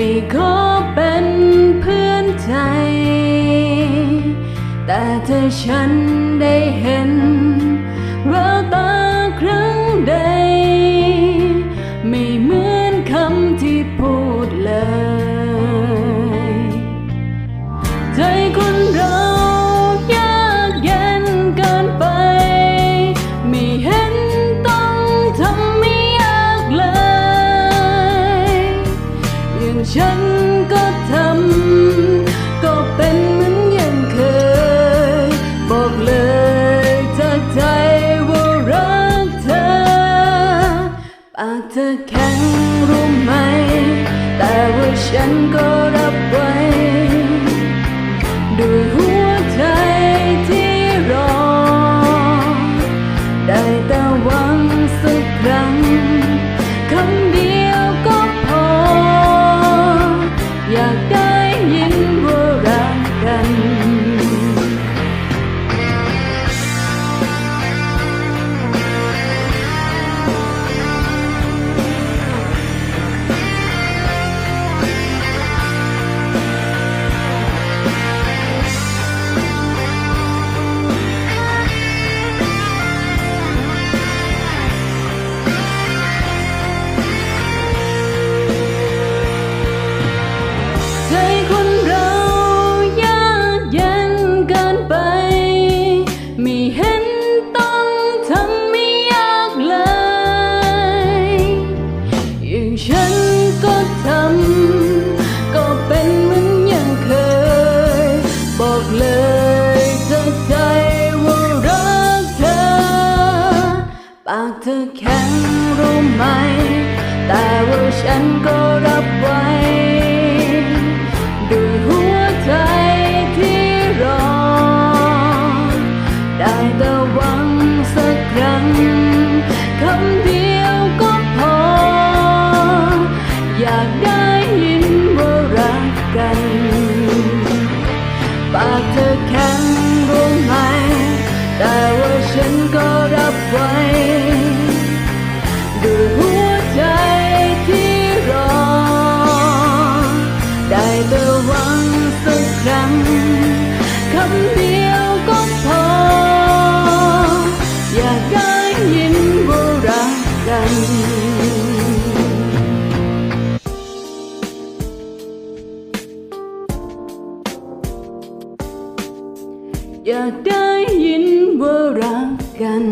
ไม่ขอเป็นเพื่อนใจ แต่ถ้าฉันได้เห็นแววตาครั้ง ปากเธอแข็งรู้ไหม แต่ว่าฉันก็รับไว้ด้วยหัวใจที่รอ ได้แต่หวังสักครั้งคำเดียวก็พอ อยากได้ยินว่ารักกัน ก็ทำ ก็เป็นเหมือนอย่างเคย บอกเลยจากใจว่ารักเธอ ปากเธอแข็งรู้ไหม แต่ว่าฉันก็รับไว้ด้วยหัวใจที่รอ ได้แต่หวังสักครั้งคำเดียว ธอแข็งรู้ไหม แต่ว่าฉันก็รับไว้ด้วยหัวใจที่รอ ได้แต่หวังสักครั้งคำเอยากได้ยินว่ารักกัน